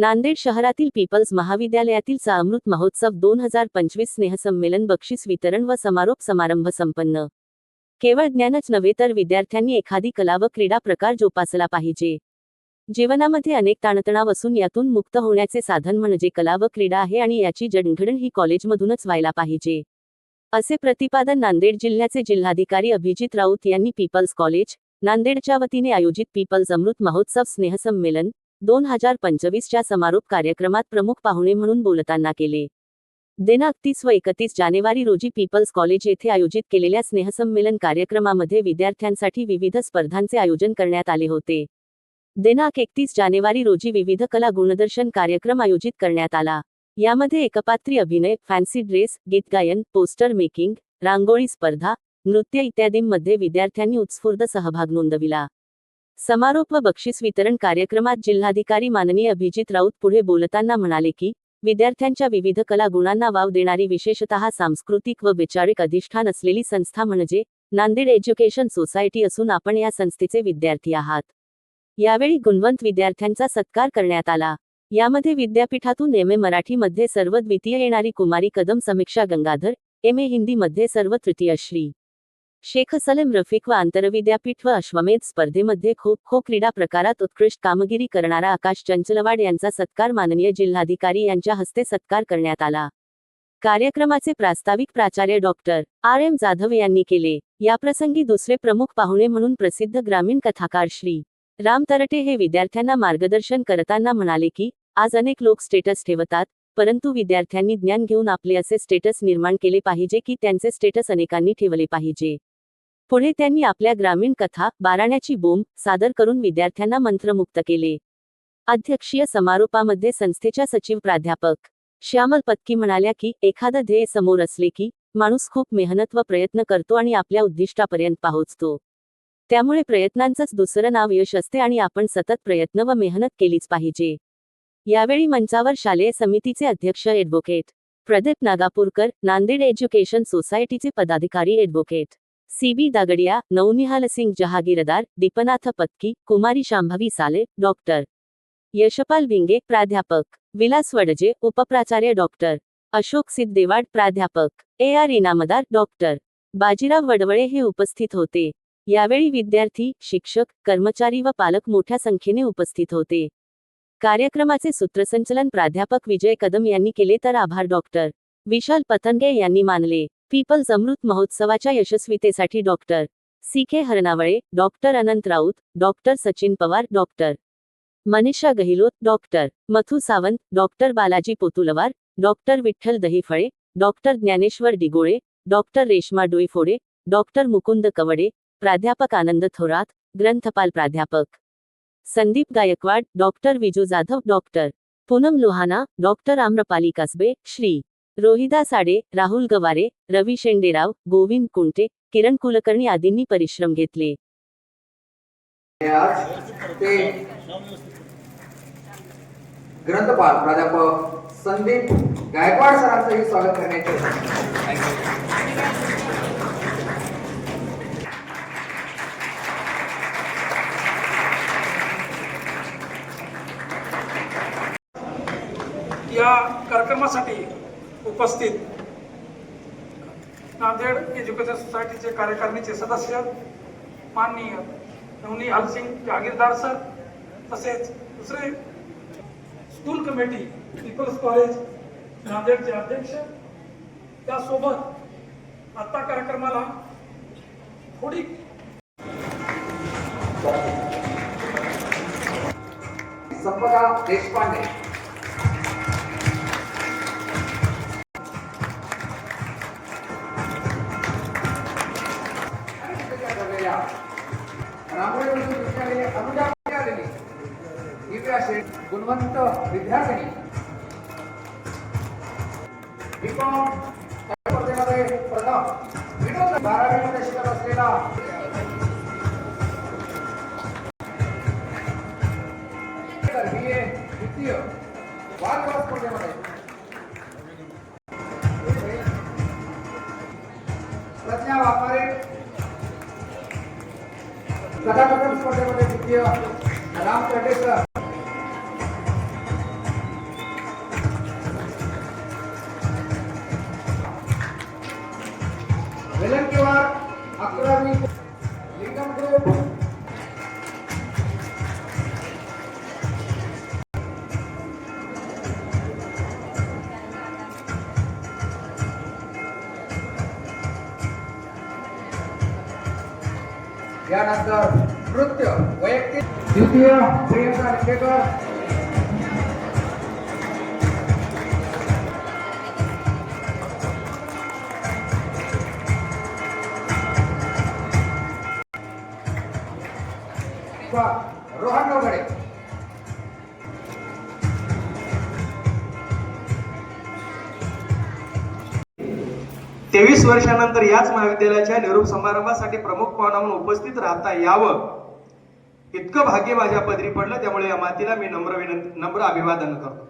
नांदेड शहरातील पीपल्स महाविद्यालयातीलचा अमृत महोत्सव दोन हजार पंचवीस स्नेहसंमेलन बक्षीस वितरण व समारोप समारंभ संपन्न. केवळ ज्ञानच नव्हे तर विद्यार्थ्यांनी एखादी कला व क्रीडा प्रकार जोपासला पाहिजे. जीवनामध्ये अनेक ताणतणाव असून यातून मुक्त होण्याचे साधन म्हणजे कला व क्रीडा आहे आणि याची जडणघडण ही कॉलेजमधूनच व्हायला पाहिजे. असे प्रतिपादन नांदेड जिल्ह्याचे जिल्हाधिकारी अभिजित राऊत यांनी पीपल्स कॉलेज नांदेडच्या वतीने आयोजित पीपल्स अमृत महोत्सव स्नेहसंमेलन दोन हजार पंचवीसच्या समारोप कार्यक्रमात प्रमुख पाहुणे म्हणून बोलताना केले. दिनांक तीस व एकतीस जानेवारी रोजी पीपल्स कॉलेज येथे आयोजित केलेल्या स्नेहसंमेलन कार्यक्रमामध्ये विद्यार्थ्यांसाठी विविध स्पर्धांचे आयोजन करण्यात आले होते. दिनांक एकतीस जानेवारी रोजी विविध कला गुणदर्शन कार्यक्रम आयोजित करण्यात आला. यामध्ये एकपात्री अभिनय फॅन्सी ड्रेस गीत गायन पोस्टर मेकिंग रांगोळी स्पर्धा नृत्य इत्यादींमध्ये विद्यार्थ्यांनी उत्स्फूर्त सहभाग नोंदविला. समारोप व बक्षीस वितरण कार्यक्रमात जिल्हाधिकारी माननीय अभिजित राऊत पुढे बोलताना म्हणाले की विद्यार्थ्यांच्या विविध कला गुणांना वाव देणारी विशेषतः सांस्कृतिक व वैचारिक अधिष्ठान असलेली संस्था म्हणजे नांदेड एज्युकेशन सोसायटी असून आपण या संस्थेचे विद्यार्थी आहात. यावेळी गुणवंत विद्यार्थ्यांचा सत्कार करण्यात आला. यामध्ये विद्यापीठातून एम ए मराठीमध्ये सर्व द्वितीय येणारी कुमारी कदम समीक्षा गंगाधर एम ए हिंदीमध्ये सर्व तृतीय श्री. शेख सलेम रफिक व आंतरविद्यापीठ व अश्वमेध स्पर्धेमध्ये खो खो क्रीडा प्रकारात उत्कृष्ट कामगिरी करणारा आकाश चंचलवाड यांचा सत्कार माननीय जिल्हाधिकारी यांच्या हस्ते सत्कार करण्यात आला. कार्यक्रमाचे प्रास्ताविक प्राचार्य डॉक्टर आर. एम. जाधव यांनी केले. याप्रसंगी दुसरे प्रमुख पाहुणे म्हणून प्रसिद्ध ग्रामीण कथाकार श्री. राम तरटे हे विद्यार्थ्यांना मार्गदर्शन करताना म्हणाले की आज अनेक लोक स्टेटस ठेवतात परंतु विद्यार्थ्यांनी ज्ञान घेऊन आपले असे स्टेटस निर्माण केले पाहिजे की त्यांचे स्टेटस अनेकांनी ठेवले पाहिजे. पुढे त्यांनी आपल्या ग्रामीण कथा बाराण्याची बोंब सादर करून विद्यार्थ्यांना मंत्रमुक्त केले. अध्यक्षीय समारोपामध्ये संस्थेच्या सचिव प्राध्यापक श्यामल पत्की म्हणाल्या की एखादं ध्येय समोर असले की माणूस खूप मेहनत व प्रयत्न करतो आणि आपल्या उद्दिष्टापर्यंत पोहोचतो. त्यामुळे प्रयत्नांचंच दुसरं नाव यश असते आणि आपण सतत प्रयत्न व मेहनत केलीच पाहिजे. यावेळी मंचावर शालेय समितीचे अध्यक्ष एडव्होकेट प्रदीप नागापूरकर नांदेड एज्युकेशन सोसायटीचे पदाधिकारी advocate C B Dagdiya Navnihal Singh Jahagirdar Deepnath Patki कुमारी शांभवी साले डॉक्टर यशपाल विंगे प्राध्यापक विलास वडजे उपप्राचार्य डॉक्टर अशोक सिद्धेवाड प्राध्यापक A R Inamdar doctor Bajirao Wadwale हे उपस्थित होते यावेळी विद्यार्थी शिक्षक कर्मचारी व पालक मोठ्या संख्येने उपस्थित होते कार्यक्रमाचे सूत्रसंचलन प्राध्यापक विजय कदम यांनी केले तर आभार डॉक्टर विशाल पतंगे यांनी मानले पीपल्स अमृत महोत्सवाच्या यशस्वीतेसाठी doctor C. K. Harnawale doctor Anant Raut doctor Sachin Pawar doctor Manisha Gehlot doctor Mathu Sawant doctor Balaji Potulwar doctor Vitthal Dahiphale doctor Dnyaneshwar Digole doctor Reshma Doiphode doctor Mukund Kawade प्राध्यापक आनंद थोरात ग्रंथपाल प्राध्यापक. Sandeep Gaikwad doctor Viju Jadhav doctor Poonam Lohana doctor Amrapali Kasbe Shri. Rohida Sade Rahul Gaware रवी शेंडेराव गोविंद कुंटे किरण कुलकर्णी आदींनी परिश्रम घेतले. ग्रंथपाल प्राध्यापक संदीप गायकवाड सरांचंही स्वागत करण्याचे. या कार्यक्रमासाठी उपस्थित नांदेड एज्युकेशन सोसायटीचे कार्यकारिणीचे सदस्य माननीय नवनी हलसिंग जहागीरदार सर तसेच दुसरे स्कूल कमिटी पीपल्स कॉलेज नांदेडचे अध्यक्ष. त्यासोबत आता कार्यक्रमाला थोडी संपदा देशपांडे. गुणवंत विद्यार्थिनी बीकॉम स्पर्धेमध्ये प्रथम विनोद बारावीमध्ये शिकत असलेला. तर बी ए द्वितीय वादविवाद स्पर्धेमध्ये. प्रज्ञा वापारे कथाकथन स्पर्धेमध्ये द्वितीय राम कर्टेकर त्यानंतर नृत्य वैयक्तिक द्वितीय प्रियंका लिंगेकर तेवीस वर्षानंतर याच महाविद्यालयाच्या निरोप समारंभासाठी प्रमुख पाहुणा म्हणून उपस्थित राहता यावं. इतकं भाग्य माझ्या पदरी पडलं त्यामुळे या मातीला मी नम्र विनंती नम्र अभिवादन करतो.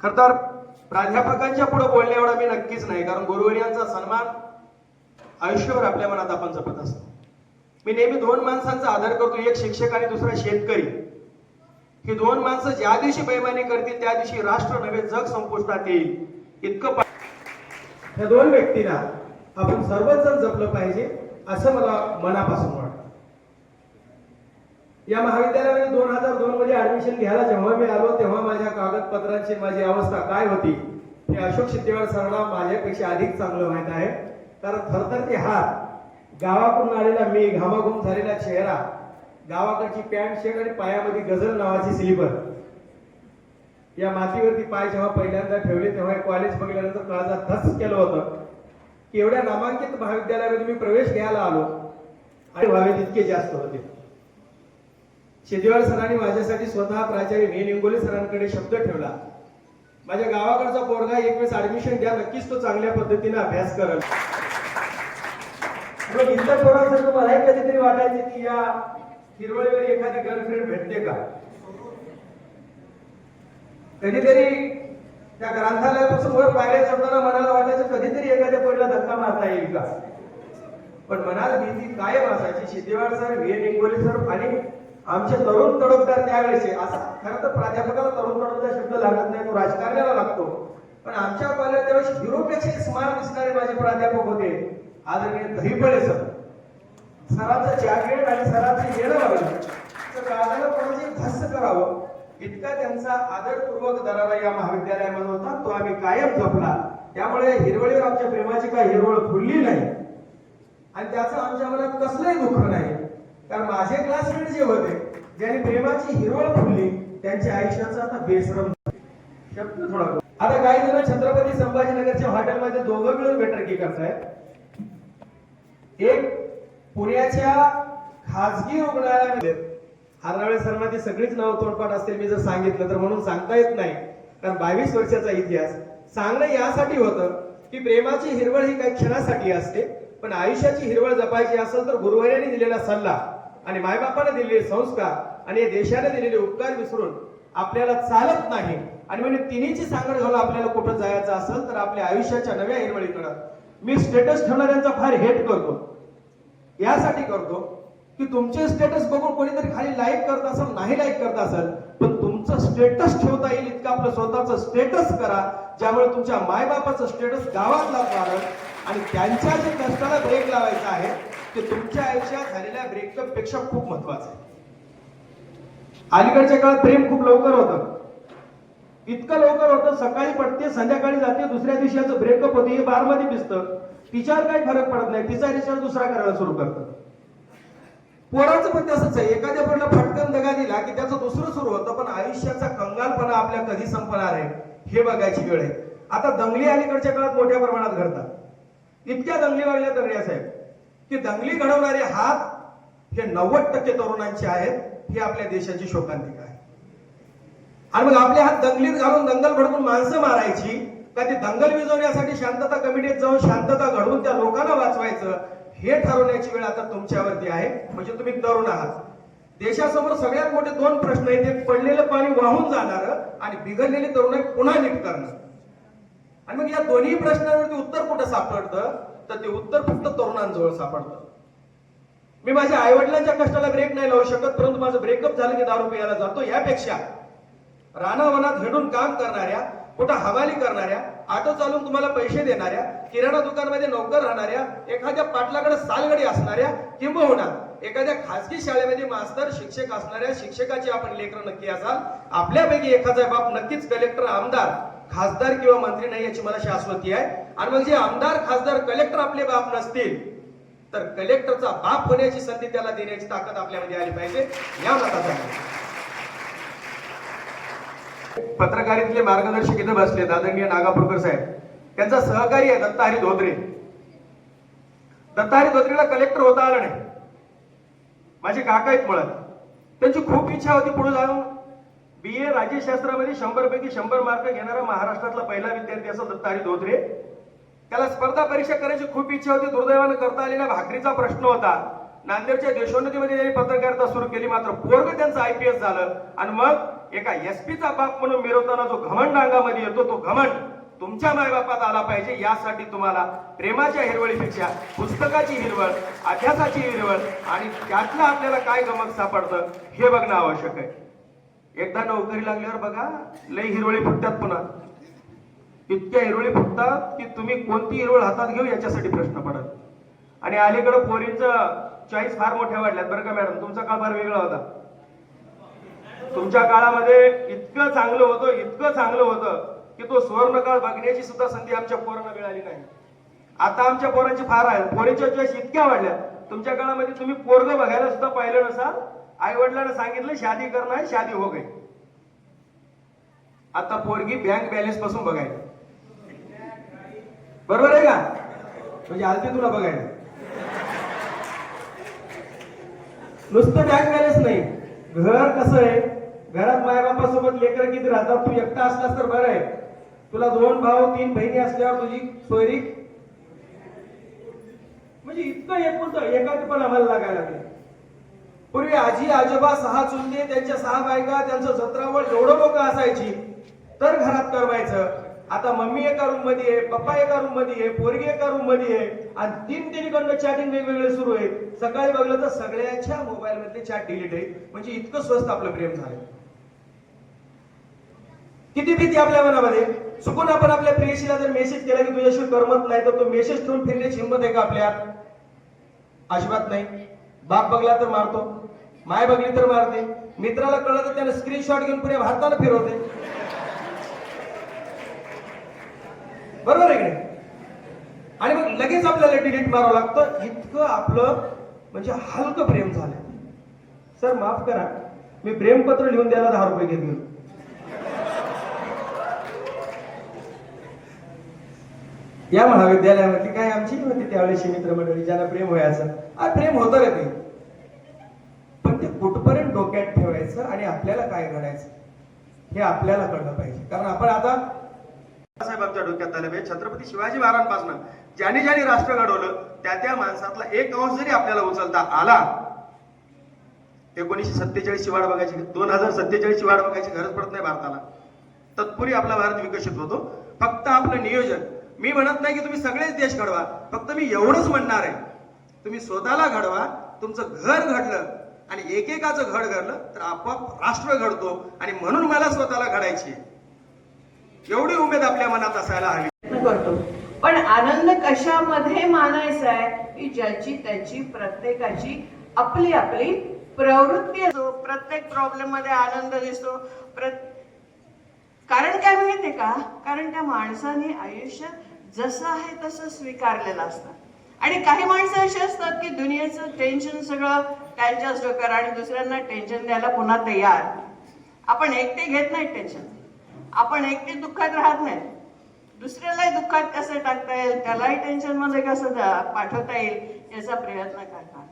खर तर प्राध्यापकांच्या पुढे बोलणे एवढा मी नक्कीच नाही कारण गुरुवर्यांचा सन्मान आयुष्यभर आपल्या मनात आपण जपत असतो. मी नेहमी दोन माणसांचा आदर करतो एक शिक्षक आणि दुसरा शेतकरी. ही दोन माणसं ज्या दिवशी बैमानी करतील त्या दिवशी राष्ट्र नवे जग संपुष्टात येईल. इतकं ह्या या दोन व्यक्तीला आपण सर्वच जण जपलं पाहिजे असं मला मनापासून वाटतं. या महाविद्यालयामध्ये दोन हजार दोन मध्ये ऍडमिशन घ्यायला जेव्हा मी आलो तेव्हा माझ्या कागदपत्रांची माझी अवस्था काय होती हे अशोक सिद्धेवाड सरांना माझ्यापेक्षा अधिक चांगलं माहीत आहे. कारण थरथरचे हात गावाकडून आलेला मी घामाघूम झालेला चेहरा गावाकडची पॅन्ट शर्ट आणि पायामध्ये गझल नावाची स्लीपर या मातीवरती पाय जेव्हा पहिल्यांदा ठेवले तेव्हा एक कॉलेज बघितल्यानंतर काळाचा धस केलं होतं. की एवढ्या नामांकित महाविद्यालयामध्ये मी प्रवेश घ्यायला आलो. आणि व्हावे तितके जास्त होते. शेतीवाड सरांनी माझ्यासाठी स्वतः प्राचार्य व्ही. निंगोले सरांकडे शब्द ठेवला. माझ्या गावाकडचा पोरगा एक वेळेस ऍडमिशन द्या नक्कीच तो चांगल्या पद्धतीने अभ्यास करेल. मग इतर पोरांसारखं मलाही कधीतरी वाटायचे की या हिरवळीवर एखादी गर्लफ्रेंड भेटते का? कधीतरी त्या ग्रंथालयापासून वर पायऱ्या चढताना मनाला वाटायचं कधीतरी एखाद्या पोरीला धक्का मारता येईल का? पण मनात भीती कायम असायची. Shindewad sir V. N. Ingole sir आणि आमचे तरुण तडफदार त्यावेळेस असा खरं तर प्राध्यापकाला तरुण तडफदार शब्द लागत नाही तो राजकारण्याला लागतो. पण आमच्या कॉलेज त्यावेळेस हिरोपेक्षा स्मार्ट दिसणारे माझे प्राध्यापक होते आदरणीय दहीपळे सर. सरांचं जॅकेट आणि सरांचं येणं लागलं तर काळाला कोणाची धस्स करावं इतका त्यांचा आदरपूर्वक दरारा या महाविद्यालयामध्ये होता तो आम्ही कायम जपला. त्यामुळे हिरवळीवर आमच्या प्रेमाची काही हिरवळ फुलली नाही. आणि त्याचं आमच्या मनात कसलंही दुःख नाही. कारण माझे क्लासमेट जे होते ज्यांनी प्रेमाची हिरवळ फुलली त्यांच्या आयुष्याचा आता बेसरम शब्द थोडा आता काही जण छत्रपती संभाजीनगरच्या हॉटेलमध्ये दोघं मिळून बेटरकी करतायत. एक पुण्याच्या खासगी रुग्णालयामध्ये हारनाळे सरांना ती सगळीच नाव तोंडपाठ असतील मी जर सांगितलं तर म्हणून सांगता येत नाही. कारण बावीस वर्षाचा इतिहास सांगणं यासाठी होतं की प्रेमाची हिरवळ ही काही क्षणासाठी असते पण आयुष्याची हिरवळ जपायची असेल तर गुरुवार्याने दिलेला सल्ला आणि मायबापाने दिलेले संस्कार आणि या देशाने दिलेले उपकार विसरून आपल्याला चालत नाही. आणि म्हणजे तिन्हीची सांगड घालून आपल्याला कुठं जायचं असेल तर आपल्या आयुष्याच्या नव्या हिरवळीकडं. मी स्टेटस ठेवणाऱ्यांचा फार हेट करतो. यासाठी करतो की तुमचे स्टेटस बघून कोणीतरी खाली लाईक करत असेल नाही लाईक करत असेल पण तुमचं स्टेटस ठेवता येईल इतकं आपलं स्वतःचं स्टेटस करा ज्यामुळे तुमच्या मायबापाचं स्टेटस गावात लागणार आणि त्यांच्या जे कष्टाला ब्रेक लावायचा आहे ते तुमच्या आयुष्यात झालेल्या ब्रेकअपपेक्षा खूप महत्वाचं आहे. अलीकडच्या काळात प्रेम खूप लवकर होतं. इतकं लवकर होतं सकाळी पडते संध्याकाळी जाते दुसऱ्या दिवशी याचं ब्रेकअप होते हे बारमध्ये दिसतं तिच्यावर काही फरक पडत नाही तिचा रिचार्ज दुसरा करायला सुरू करतं. पोराचं पण तसंच आहे. एखाद्या पोराला फटकन दगा दिला की त्याचं दुसरं सुरू होतं पण आयुष्याचा कंगालपणा आपल्या कधी संपणार आहे हे बघायची वेळ आहे. आता दंगली अलीकडच्या काळात मोठ्या प्रमाणात घडतात. इतक्या दंगली वागल्या दंगल्या साहेब की दंगली घडवणारे हात हे नव्वद टक्के तरुणांचे आहेत हे आपल्या देशाची शोकांतिका आहे. आणि मग आपले हात दंगलीत घालून दंगल भडकून माणसं मारायची का ती दंगल विजवण्यासाठी शांतता कमिटीत जाऊन शांतता घडवून त्या लोकांना वाचवायचं हे ठरवण्याची वेळ आता तुमच्यावरती आहे. म्हणजे तुम्ही तरुण आहात. देशासमोर सगळ्यात मोठे दोन प्रश्न आहेत एक पडलेलं पाणी वाहून जाणार आणि बिघडलेली तरुणाई पुन्हा नीट करणं आणि मग या दोन्ही प्रश्नांवरती उत्तर कुठं सापडतं? तर ते उत्तर फक्त तरुणांजवळ सापडतं. मी माझ्या आईवडिलांच्या कष्टाला ब्रेक नाही लावू शकत परंतु माझं ब्रेकअप झालं की दारू पियाला जातो. यापेक्षा रानावनात हेडून काम करणाऱ्या कुठं हवाली करणाऱ्या ऑटो चालून तुम्हाला पैसे देणाऱ्या किराणा दुकानमध्ये नोकर राहणाऱ्या एखाद्या पाटलाकडे सालगडी असणाऱ्या किंबहुना एखाद्या खासगी शाळेमध्ये मास्तर शिक्षक असणाऱ्या शिक्षकाची आपण लेकर नक्की असाल. आपल्यापैकी एखादा बाप नक्कीच कलेक्टर आमदार खासदार किंवा मंत्री नाही याची मला शाश्वती आहे. आणि मग जे आमदार खासदार कलेक्टर आपले बाप नसतील तर कलेक्टरचा बाप होण्याची संधी त्याला देण्याची ताकद आपल्यामध्ये आली पाहिजे. या मताचा आहे. मार्गदर्शक इथे बसले आदरणीय नागापूरकर साहेब. त्यांचा सहकारी आहे दत्ताहरी धोत्रे. दत्ताहरी धोत्रेला कलेक्टर होता आलं नाही. माझे काका आहेत मुळात. त्यांची खूप इच्छा होती पुढे जाऊन. बी ए राज्यशास्त्रामध्ये शंभर पैकी शंभर मार्क घेणारा महाराष्ट्रातला पहिला विद्यार्थी असा दत्ताहरी धोत्रे. त्याला स्पर्धा परीक्षा करायची खूप इच्छा होती. दुर्दैवानं करता आली ना भाकरीचा प्रश्न होता. नांदेडच्या देशोन्नतीमध्ये त्यांनी पत्रकारिता सुरू केली मात्र पोरग त्यांचं आय पी एस झालं. आणि मग एका एस चा बाप म्हणून मिरवताना जो घमंड अंगामध्ये येतो तो घमंड तुमच्या मायबापात आला पाहिजे यासाठी तुम्हाला प्रेमाच्या हिरवळीपेक्षा पुस्तकाची हिरवळ अभ्यासाची हिरवळ आणि त्यातलं आपल्याला काय गमक सापडतं हे बघणं आवश्यक आहे. एकदा नोकरी लागल्यावर बघा लय हिरवळी फुटतात पुन्हा. इतक्या हिरवळी फुटतात की तुम्ही कोणती हिरवळ हातात घेऊ याच्यासाठी प्रश्न पडत. आणि अलीकडं पोरींचं चॉईस फार मोठ्या वाढल्यात बरं का मॅडम. तुमचा काळ फार वेगळा होता. तुमच्या काळामध्ये इतकं चांगलं होतं इतकं चांगलं होतं की तो सुवर्ण काळ बघण्याची सुद्धा संधी आमच्या पोरांना मिळाली नाही. आता आमच्या पोरांची फार आहे. पोरीच्या चॉईस इतक्या वाढल्या तुमच्या काळामध्ये तुम्ही पोरग बघायला सुद्धा पाहिलं नसाल आई वडिलांना सांगितलं शादी करणं आहे शादी हो गई. आता पोरगी बँक बॅलन्सपासून बघायला बरोबर आहे का? म्हणजे आलती तुला बघायला. नुसतं बँक बॅलन्स नाही. घर कसं आहे? घरात मायबापासोबत लेकर किती राहतात? तू एकटा असलास तर बरं आहे. तुला दोन भाऊ तीन बहिणी असल्यावर तुझी सोयरी? म्हणजे इतकं एकूण एकाच पण आम्हाला लागायला लागले. पूर्वी आजी आजोबा सहा चुलते त्यांच्या सहा बायका त्यांचं जत्रावळ एवढं लोक असायची. तर घरात करवायचं आता मम्मी एका रूममध्ये आहे पप्पा एका रूममध्ये आहे पोरगी एका रूममध्ये आहे आणि तीन तिन्हीकडनं चॅटिंग वेगवेगळे सुरू आहे. सकाळी बघलं तर सगळ्याच्या मोबाईल मधले चॅट डिलीट आहे म्हणजे इतकं स्वस्त आपलं प्रेम झालं किती भीती आपल्या मनामध्ये? चुकून आपण आपल्या प्रियशीला जर मेसेज केला की तुझ्याशी करमत नाही तर तो मेसेज ठेवून फिरण्याची हिंमत आहे का आपल्यात अजिबात नाही. बाप बघला तर मारतो. माय बघली तर मारते. मित्राला कळलं तर त्याने स्क्रीनशॉट घेऊन पुढे भारताला फिरवते. बरोबर आहे की नाही? आणि मग लगेच आपल्याला डिलीट मारावं लागतं. इतकं आपलं म्हणजे हलकं प्रेम झालं सर माफ करा. मी प्रेमपत्र लिहून द्यायला दहा रुपये घेत गेलो. या महाविद्यालयामध्ये काय आमची होती त्यावेळेची मित्रमंडळी ज्यांना प्रेम व्हायचं? आ प्रेम होतं रे ते. पण ते कुठपर्यंत डोक्यात ठेवायचं आणि आपल्याला काय घडायचं? हे आपल्याला कळलं पाहिजे. कारण आपण आता साहेब डोक्यात आले पाहिजे छत्रपती शिवाजी महाराजांपासून ज्याने ज्याने राष्ट्र घडवलं त्या त्या माणसातला एक अंश जरी आपल्याला उचलता आला एकोणीसशे सत्तेचाळीस शिवाड बघायची दोन हजार सत्तेचाळीस शिवाड बघायची गरज पडत नाही भारताला. तत्पूर्वी आपला भारत विकसित होतो. फक्त आपलं नियोजन. मी म्हणत नाही की तुम्ही सगळेच देश घडवा. फक्त मी एवढंच म्हणणार आहे. तुम्ही स्वतःला घडवा तुमचं घर घडलं आणि एकेकाचं घड घडलं तर आपोआप राष्ट्र घडतो आणि म्हणून मला स्वतःला घडायची आहे. एवढी उमेद आपल्या मनात असायला हवी. प्रयत्न करतो. पण आनंद कशामध्ये मानायचा आहे? की ज्याची त्याची प्रत्येकाची आपली आपली प्रवृत्ती असतो प्रत्येक प्रॉब्लेममध्ये आनंद दिसतो. कारण काय माहितीये का? कारण त्या माणसाने आयुष्य जसं आहे तसं स्वीकारलेलं असतं. आणि काही माणसं अशी असतात की दुनियेचं टेन्शन सगळं त्यांच्याच डोक्यावर आणि दुसऱ्यांना टेन्शन द्यायला पुन्हा तयार. आपण एकटे घेत नाही टेन्शन आपण एकटे दुःखात राहत नाही. दुसऱ्यालाही दुःखात कसं टाकता येईल? त्यालाही टेन्शनमध्ये कसं जा- पाठवता येईल याचा प्रयत्न करतात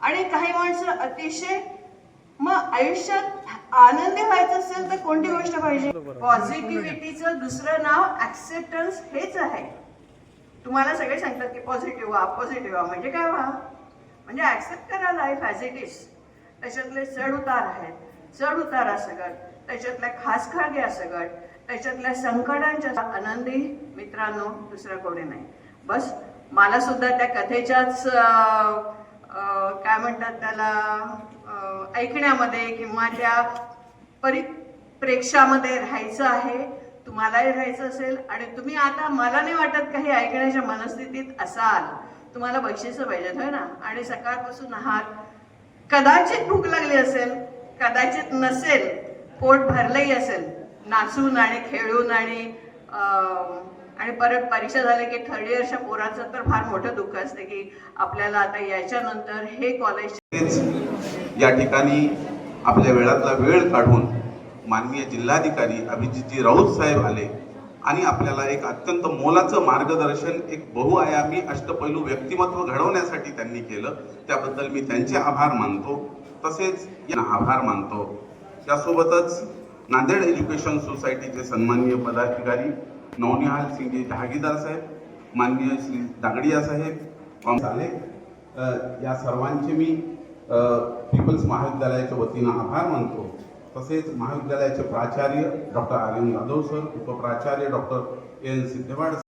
आणि काही माणसं अतिशय मग आयुष्यात आनंदी व्हायचं असेल तर कोणती गोष्ट पाहिजे? पॉझिटिव्हिटीचं दुसरं नाव ऍक्सेप्टन्स हेच आहे. तुम्हाला सगळे सांगतात की पॉझिटिव्ह व्हा पॉझिटिव्ह व्हा. म्हणजे काय व्हा? म्हणजे ऍक्सेप्ट करा लाईफ ॲज इट इज त्याच्यातले चढ उतार आहेत. चढ उतार त्याच्यातल्या खास खासखागे असगट त्याच्यातल्या संकटांच्या आनंदी मित्रांनो दुसरं कोणी नाही. बस मला सुद्धा त्या कथेच्याच काय म्हणतात त्याला ऐकण्यामध्ये किंवा त्या परिप्रेक्षामध्ये राहायचं आहे तुम्हालाही राहायचं असेल आणि तुम्ही आता मला नाही वाटत काही ऐकण्याच्या मनस्थितीत असाल. तुम्हाला बक्षिसं पाहिजेत होय ना? आणि सकाळपासून आहात. कदाचित भूक लागली असेल कदाचित नसेल पोट भरलंही असेल नाचून आणि खेळून आणि आणि परत परीक्षा झाल्या की थर्ड इयरच्या पोराचं तर फार मोठं दुःख असतं की आपल्याला आता याच्यानंतर हे कॉलेज या ठिकाणी आपल्या वेळातला वेळ काढून माननीय जिल्हाधिकारी अभिजितजी राऊत साहेब आले आणि आपल्याला एक अत्यंत मोलाचं मार्गदर्शन एक बहुआयामी अष्टपैलू व्यक्तिमत्व घडवण्यासाठी त्यांनी केलं. त्याबद्दल मी त्यांचे आभार मानतो. तसेच यांना आभार मानतो. त्यासोबतच नांदेड एज्युकेशन सोसायटीचे सन्माननीय पदाधिकारी नवनिहाल सिंगे जहागीरदार साहेब माननीय श्री दागडिया साहेब झाले. या सर्वांचे मी पीपल्स महाविद्यालयाच्या वतीनं आभार मानतो. तसेच महाविद्यालयाचे प्राचार्य डॉक्टर आर्यन जाधव सर उपप्राचार्य डॉक्टर एन सिद्धेवाड